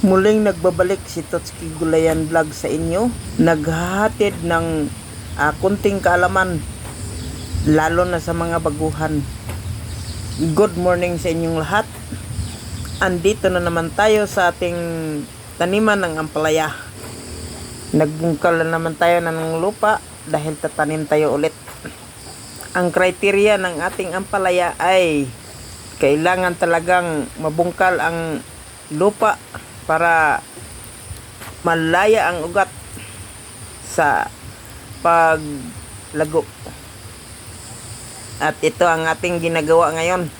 Muling nagbabalik si Totski Gulayan Vlog sa inyo. Naghahatid ng ah, kunting kaalaman lalo na sa mga baguhan. Good morning sa inyong lahat. Andito na naman tayo sa ating taniman ng ampalaya. Nagbungkal na naman tayo ng lupa dahil tatanim tayo ulit. Ang kriteria ng ating ampalaya ay kailangan talagang mabungkal ang lupa para malaya ang ugat sa paglago. At ito ang ating ginagawa ngayon.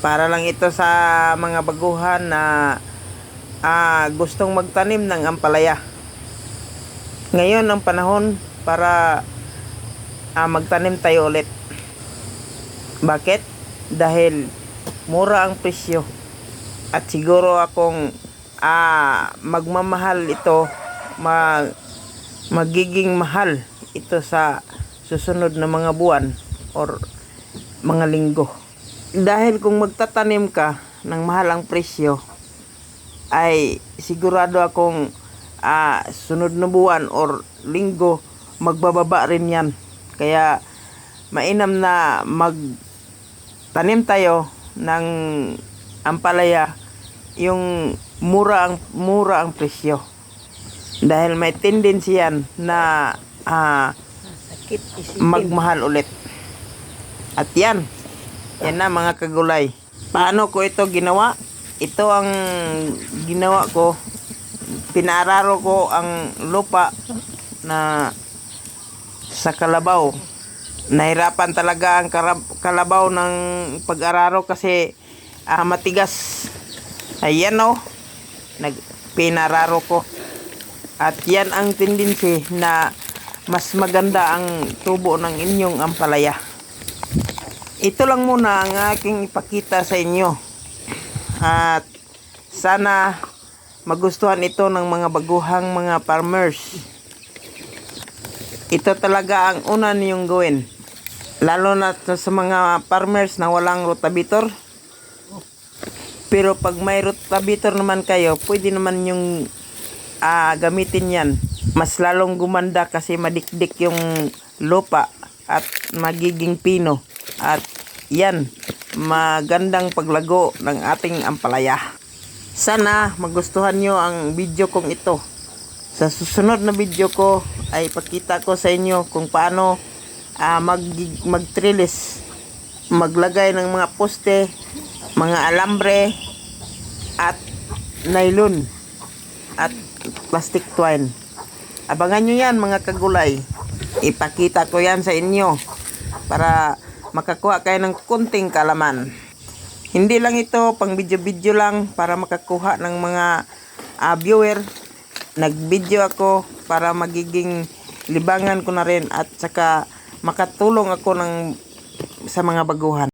Para lang ito sa mga baguhan na ah, gustong magtanim ng ampalaya. Ngayon ang panahon para ah, magtanim tayo ulit. Bakit? Dahil mura ang presyo. At siguro akong ah, magmamahal ito, mag, magiging mahal ito sa susunod na mga buwan or mga linggo. Dahil kung magtatanim ka ng mahal ang presyo, ay sigurado akong ah, sunod na buwan or linggo magbababa rin yan. Kaya mainam na magtanim tayo ng ampalaya yung mura ang mura ang presyo. Dahil may tendency yan na isipin. magmahal ulit. At yan, yan na mga kagulay. Paano ko ito ginawa? Ito ang ginawa ko. Pinararo ko ang lupa na sa kalabaw. Nahirapan talaga ang kalabaw ng pag-araro kasi ah, matigas. Ayan o. Nag pinararo ko. At yan ang tendency na mas maganda ang tubo ng inyong ampalaya. Ito lang muna ang aking ipakita sa inyo. At sana magustuhan ito ng mga baguhang mga farmers. Ito talaga ang una niyong gawin. Lalo na sa mga farmers na walang rotavitor. Pero pag may rotavitor naman kayo, pwede naman yung ah, gamitin yan. Mas lalong gumanda kasi madikdik yung lupa at magiging pino. At yan, magandang paglago ng ating ampalaya. Sana magustuhan nyo ang video kong ito. Sa susunod na video ko ay pakita ko sa inyo kung paano ah, mag magtrilis, maglagay ng mga poste, mga alambre nylon at plastic twine. Abangan nyo yan mga kagulay. Ipakita ko yan sa inyo para makakuha kayo ng kunting kalaman. Hindi lang ito, pang video-video lang para makakuha ng mga ah, viewer. Nag-video ako para magiging libangan ko na rin at saka makatulong ako ng sa mga baguhan.